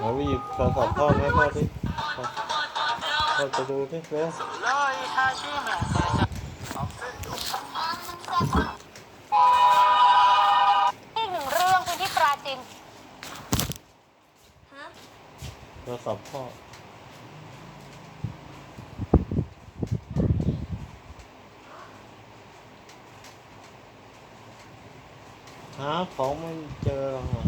หมาไปหยิบโทรศัพท์พ่อไหมพ่อที่พ่อพ่อจะดูที่เร็วอีกหนึ่งเรื่องพื้นที่ปราจีนฮะโทรศัพท์พ่อหาของไม่เจอหรอกอะ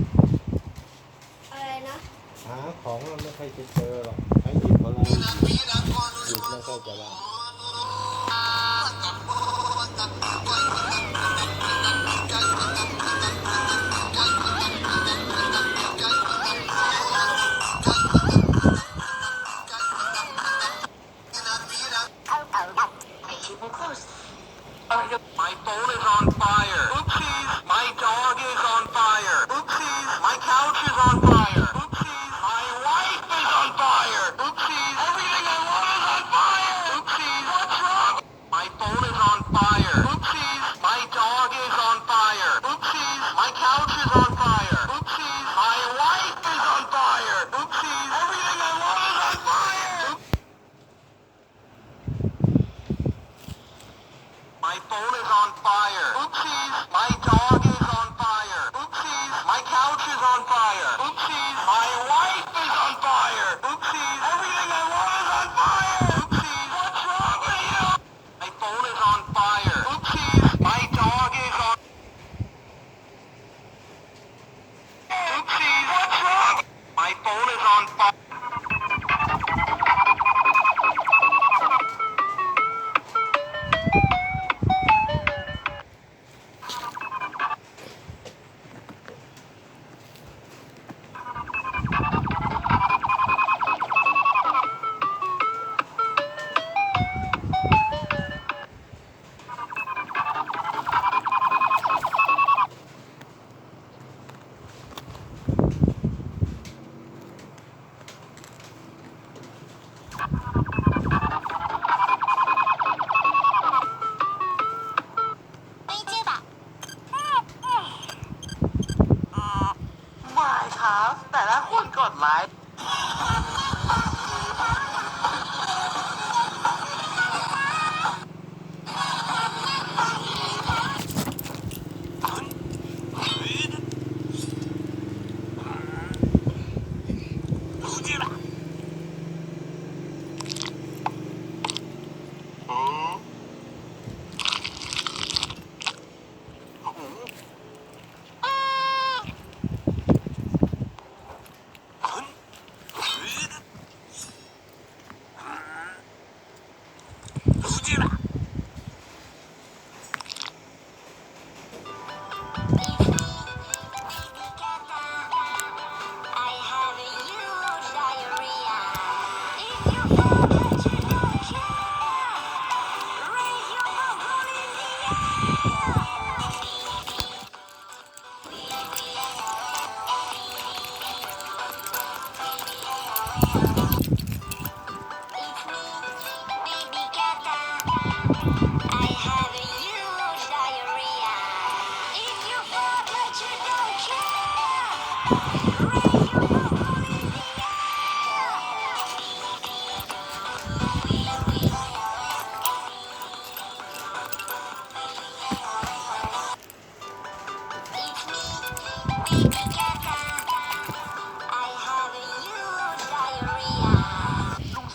อะไรนะ หาของมันไม่ค่อยจะเจอหรอกให้หยิบอะไรหยิบหยิบไม่ค่อยจะได้ My phone is on fire. Oopsies, My phone is on fire. Oopsies, my dog is on fire. Oopsies, my couch is on fire. Oopsies, my wife is on fire. Oopsies, everything I want is on fire. Oopsies, what's wrong with you? My phone is on fire. คนกดไลค์ลุ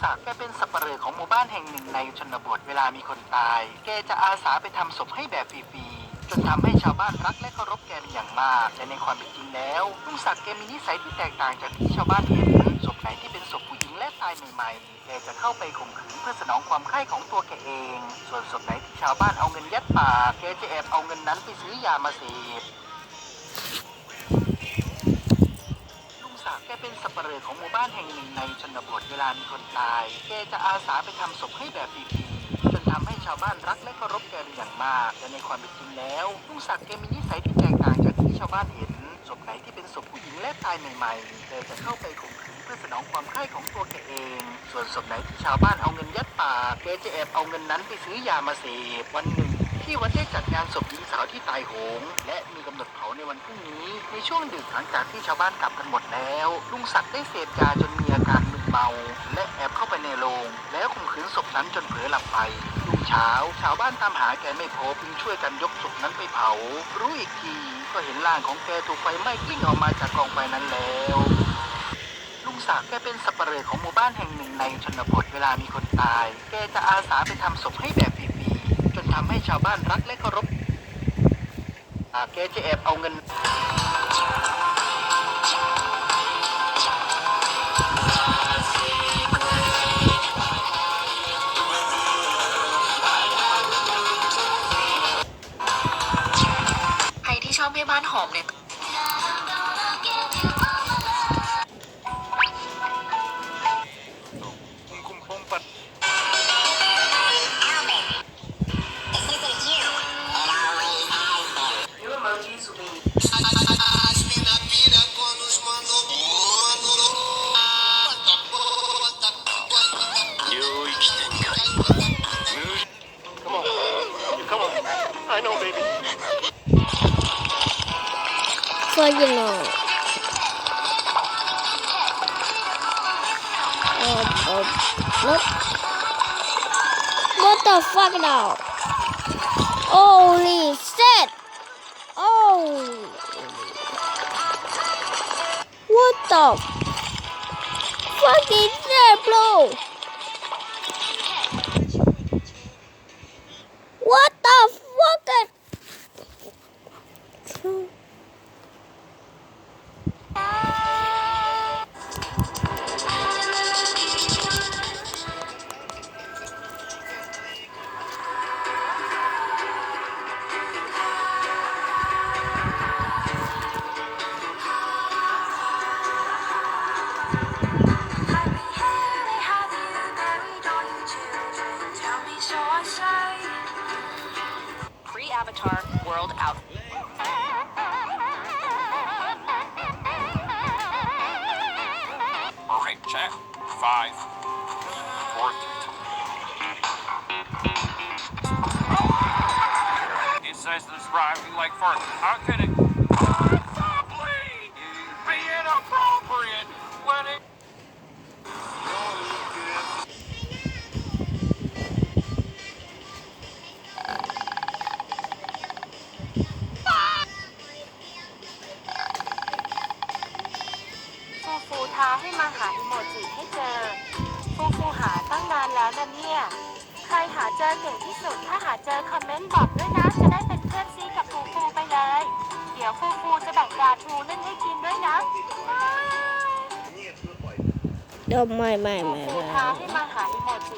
ศักดิ์แกเป็นสับปเหร่อของหมู่บ้านแห่งหนึ่งในชนบทเวลามีคนตาย แกจะอาสาไปทำศพให้แบบฟรีๆจนทำให้ชาวบ้านรักและเคารพแกเป็นอย่างมากแต่ในความเป็นจริงแล้วลุงศักดิ์แกมีนิสัยที่แตกต่างจากที่ชาวบ้านเห็นศพไหนที่เป็นศพผู้หญิงและตายใหม่ๆแกจะเข้าไปข่มขืนเพื่อสนองความใคร่ของตัวแกเอง ส่วนศพไหนที่ชาวบ้านเอาเงินยัดปากแกจะแอบเอาเงินนั้นไปซื้อยามาเสพ เป็นสับปเหร่อของหมู่บ้านแห่งหนึ่งในชนบทเวลามีคนตาย แกจะอาสาไปทำศพให้แบบฟรีๆจนทำให้ชาวบ้านรักและเคารพแกเป็นอย่างมาก แต่ในความเป็นจริงแล้วลุงศักดิ์แกมีนิสัยที่แตกต่างจากที่ชาวบ้านเห็นศพไหนที่เป็นศพผู้หญิงและตายใหม่ๆแกจะเข้าไปข่มขืนเพื่อสนองความใคร่ของตัวแกเอง ส่วนศพไหนที่ชาวบ้านเอาเงินยัดปากแกจะแอบเอาเงินนั้นไปซื้อยามาเสพวันหนึ่ง ที่วัดได้จัดงานศพหญิงสาวที่ตายโหง และมีกำหนดเผาในวันพรุ่งนี้ ในช่วงดึกหลังจากที่ชาวบ้านกลับกันหมดแล้ว ลุงศักดิ์ได้เสพยาจนมีอาการมึนเมา และแอบเข้าไปในโรง แล้วข่มขืนศพนั้นจนเผลอหลับไปรุ่งเช้า ชาวบ้านตามหาแกไม่พบจึงช่วยกันยกศพนั้นไปเผา รู้อีกที ก็เห็นร่างของแกถูกไฟไหม้กลิ้งออกมาจากกองไฟนั้นแล้วลุงศักดิ์แกเป็นสับปเหร่อของหมู่บ้านแห่งหนึ่งในชนบทเวลามีคนตาย แกจะอาสาไปทำศพให้แบบฟรีๆจนทำให้ ชาวบ้านรักและเคารพอากจะแอบเอาเงินใครที่ชอบแม่บ้านหอมเนี่ย be Come on. Come on. I know, baby. so you know oh, what what the fuck now holy what the fucking shit bro pre-Avatar World Out. Okay, check. Five, four, It says this driving like first. How could it แล้วนะเนี่ย ใครหาเจอเก่งที่สุด ถ้าหาเจอคอมเมนต์บอกด้วยนะ จะได้เป็นเพื่อนซีกับฟูฟูไปเลย เดี๋ยวฟูฟูจะแบ่งปลาทูนึ่งให้กินด้วยนะ no my my ฟู my ฟูท้า my ให้มาหาอีโมจิ